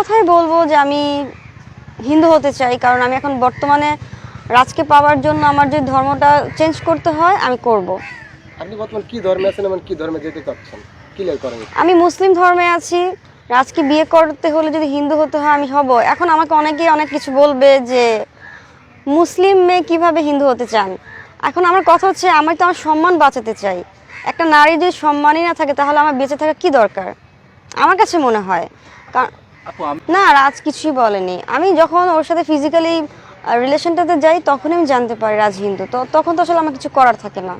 কথাই বলব যে আমি হিন্দু হতে চাই কারণ আমি এখন বর্তমানে রাজকে পাওয়ার জন্য আমার যে ধর্মটা চেঞ্জ করতে হয় আমি করব। আপনি বর্তমান কি ধর্মে আছেন এবং কি ধর্মে যেতে চাচ্ছেন? ক্লিয়ার করেন। আমি মুসলিম ধর্মে আছি রাজকে বিয়ে করতে হলে যদি হিন্দু হতে হয় আমি হব। এখন আমাকে অনেকেই অনেক কিছু বলবে যে মুসলিম মেয়ে কীভাবে হিন্দু হতে চান? এখন আমার কথা হচ্ছে আমি তো আমার সম্মান বাঁচাতে চাই। একটা নারী যদি সম্মানই না থাকে তাহলে আমার বেঁচে থাকা কি দরকার? আমার কাছে মনে হয় কারণ না রাজ কিছুই বলেনি। আমি যখন ওর সাথে ফিজিক্যালি রিলেশনটাতে যাই তখনই আমি জানতে পারি রাজ হিন্দু। তো তখন তো আসলে আমার কিছু করার থাকে না।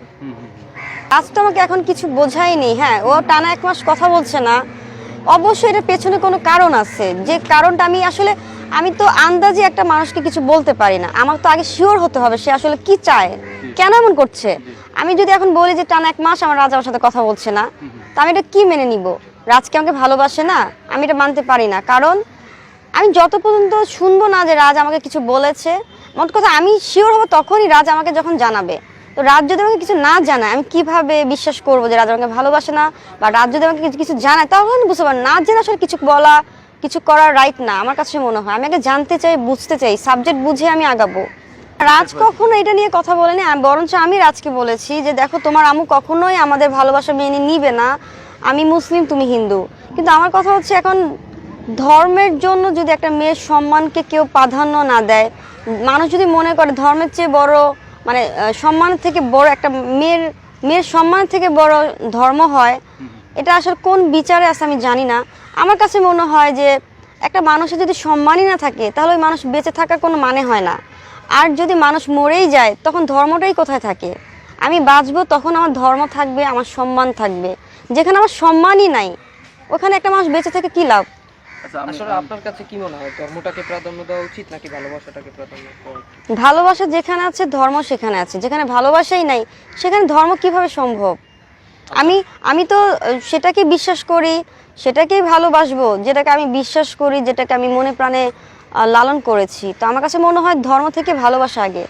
রাজ তো আমাকে এখন কিছু বোঝায়নি। হ্যাঁ ও টানা এক মাস কথা বলছে না। অবশ্যই এটার পেছনে কোনো কারণ আছে। যে কারণটা আমি আসলে আমি তো আন্দাজে একটা মানুষকে কিছু বলতে পারি না। আমার তো আগে শিওর হতে হবে সে আসলে কি চায়। কেন এমন করছে? আমি যদি এখন বলি যে টানা এক মাস আমার রাজ আমার সাথে কথা বলছে না তা আমি এটা কি মেনে নিব? রাজকে আমাকে ভালোবাসে না? আমি এটা মানতে পারি না। কারণ আমি যত পর্যন্ত শুনব না যে রাজ আমাকে কিছু বলেছে মোট কথা আমি শিওর হব তখনই রাজ আমাকে যখন জানাবে। তো রাজ যদি আমাকে কিছু না জানায় আমি কীভাবে বিশ্বাস করব যে রাজ আমাকে ভালোবাসে না? বা রাজ যদি আমাকে কিছু- জানায় তখন আমি বুঝতে পারব না। জেনে আসলে কিছু বলা কিছু করার রাইট না আমার কাছে মনে হয়। আমি আগে জানতে চাই বুঝতে চাই সাবজেক্ট বুঝে আমি আগাবো। রাজ কখনো এটা নিয়ে কথা বলেনি আমি- বরঞ্চ আমি রাজকে বলেছি যে দেখো তোমার আমু কখনোই আমাদের ভালোবাসা মেনে নিবে না। আমি মুসলিম তুমি হিন্দু। কিন্তু আমার কথা হচ্ছে এখন ধর্মের জন্য যদি একটা মেয়ের সম্মানকে কেউ প্রাধান্য না দেয় মানুষ যদি মনে করে ধর্মের চেয়ে বড় মানে আহ, সম্মানের থেকে বড় একটা মেয়ের মেয়ের সম্মান থেকে বড় ধর্ম হয় এটা আসলে কোন বিচারে আছে আমি জানি না। আমার কাছে মনে হয় যে একটা মানুষের যদি সম্মানই না থাকে তাহলে ওই মানুষ বেঁচে থাকার কোনো মানে হয় না। আর যদি মানুষ মরেই যায় তখন ধর্মটাই কোথায় থাকে? আমি বাঁচবো তখন আমার ধর্ম থাকবে আমার সম্মান থাকবে। যেখানে আমার সম্মানই নাই ওখানে একটা মানুষ বেঁচে থেকে কি লাভ? আচ্ছা আমি আসলে আপনার কাছে কি মনে হয় ধর্মটাকে প্রাধান্য দেওয়া উচিত নাকি ভালোবাসাটাকে প্রাধান্য ভালোবাসা যেখানে আছে ধর্ম সেখানে আছে। যেখানে ভালোবাসাই নাই সেখানে ধর্ম কীভাবে সম্ভব? আমি আমি তো সেটাকে বিশ্বাস করি সেটাকেই ভালোবাসবো যেটাকে আমি বিশ্বাস করি যেটাকে আমি মনে প্রাণে লালন করেছি। তো আমার কাছে মনে হয় ধর্ম থেকে ভালোবাসা আগে।